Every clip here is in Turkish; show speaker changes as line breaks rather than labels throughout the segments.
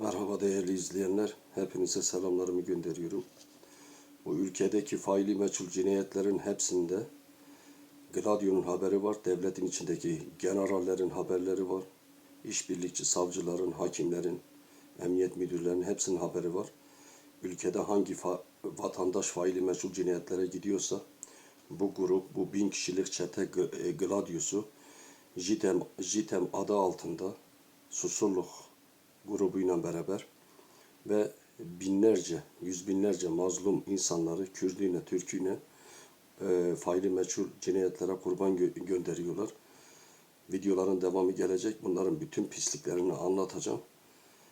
Merhaba değerli izleyenler. Hepinize selamlarımı gönderiyorum. Bu ülkedeki faili meçhul cinayetlerin hepsinde Gladio'nun haberi var. Devletin içindeki generallerin haberleri var. İşbirlikçi savcıların, hakimlerin, emniyet müdürlerinin hepsinin haberi var. Ülkede hangi fa- vatandaş faili meçhul cinayetlere gidiyorsa bu grup, bu bin kişilik çete e, Gladio'su JITEM, JITEM adı altında Susurluk grubuyla beraber ve binlerce, yüz binlerce mazlum insanları Kürdüğüne, Türküne e, faili meçhul cinayetlere kurban gö- gönderiyorlar. Videoların devamı gelecek. Bunların bütün pisliklerini anlatacağım.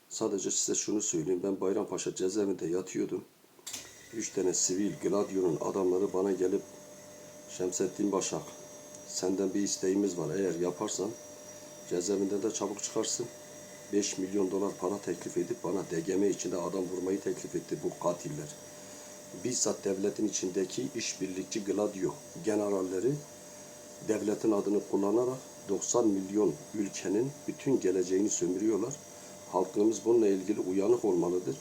Sadece size şunu söyleyeyim. Ben Bayrampaşa cezaevinde yatıyordum. Üç tane sivil Gladio'nun adamları bana gelip Şemsettin Başak senden bir isteğimiz var. Eğer yaparsan cezaevinden de çabuk çıkarsın. 5 milyon dolar para teklif edip bana DGM içinde adam vurmayı teklif etti bu katiller. Bizzat devletin içindeki işbirlikçi Gladio generalleri devletin adını kullanarak 90 milyon ülkenin bütün geleceğini sömürüyorlar. Halkımız bununla ilgili uyanık olmalıdır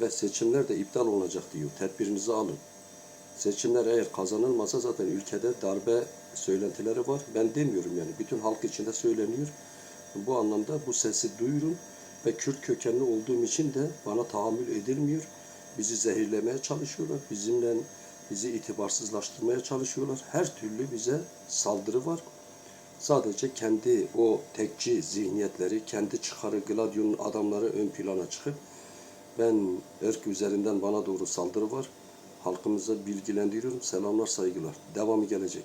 ve seçimler de iptal olacak diyor. Tedbirinizi alın. Seçimler eğer kazanılmasa zaten ülkede darbe söylentileri var. Ben demiyorum yani. Bütün halk içinde söyleniyor. Bu anlamda bu sesi duyurun ve Kürt kökenli olduğum için de bana tahammül edilmiyor. Bizi zehirlemeye çalışıyorlar. Bizimle bizi itibarsızlaştırmaya çalışıyorlar. Her türlü bize saldırı var. Sadece kendi o tekçi zihniyetleri, kendi çıkarı Gladio'nun adamları ön plana çıkıp ben ırk üzerinden bana doğru saldırı var. Halkımıza bilgilendiriyorum. Selamlar, saygılar. Devamı gelecek.